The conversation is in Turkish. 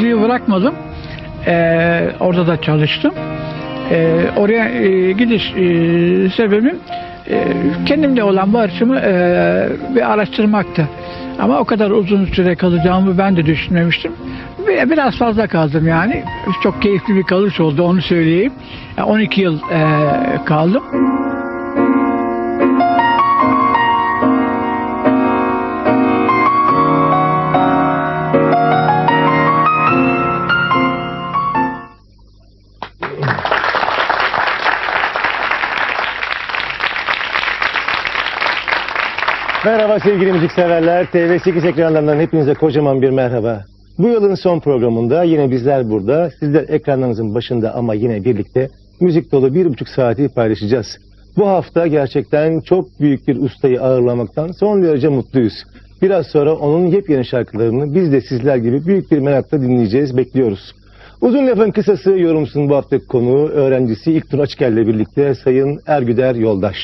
Okulu bırakmadım. Ee, orada da çalıştım. Ee, oraya e, gidiş e, sebebim e, kendimde olan barışımı e, bir araştırmaktı. Ama o kadar uzun süre kalacağımı ben de düşünmemiştim. Bir- Biraz fazla kaldım yani. Çok keyifli bir kalış oldu onu söyleyeyim. Yani 12 yıl e, kaldım. Merhaba sevgili müzikseverler. TV8 ekranlarından hepinize kocaman bir merhaba. Bu yılın son programında yine bizler burada. Sizler ekranlarınızın başında ama yine birlikte müzik dolu bir buçuk saati paylaşacağız. Bu hafta gerçekten çok büyük bir ustayı ağırlamaktan son derece mutluyuz. Biraz sonra onun yepyeni şarkılarını biz de sizler gibi büyük bir merakla dinleyeceğiz, bekliyoruz. Uzun lafın kısası yorumsun bu haftaki konuğu öğrencisi İlknur Açıkel ile birlikte Sayın Ergüder Yoldaş.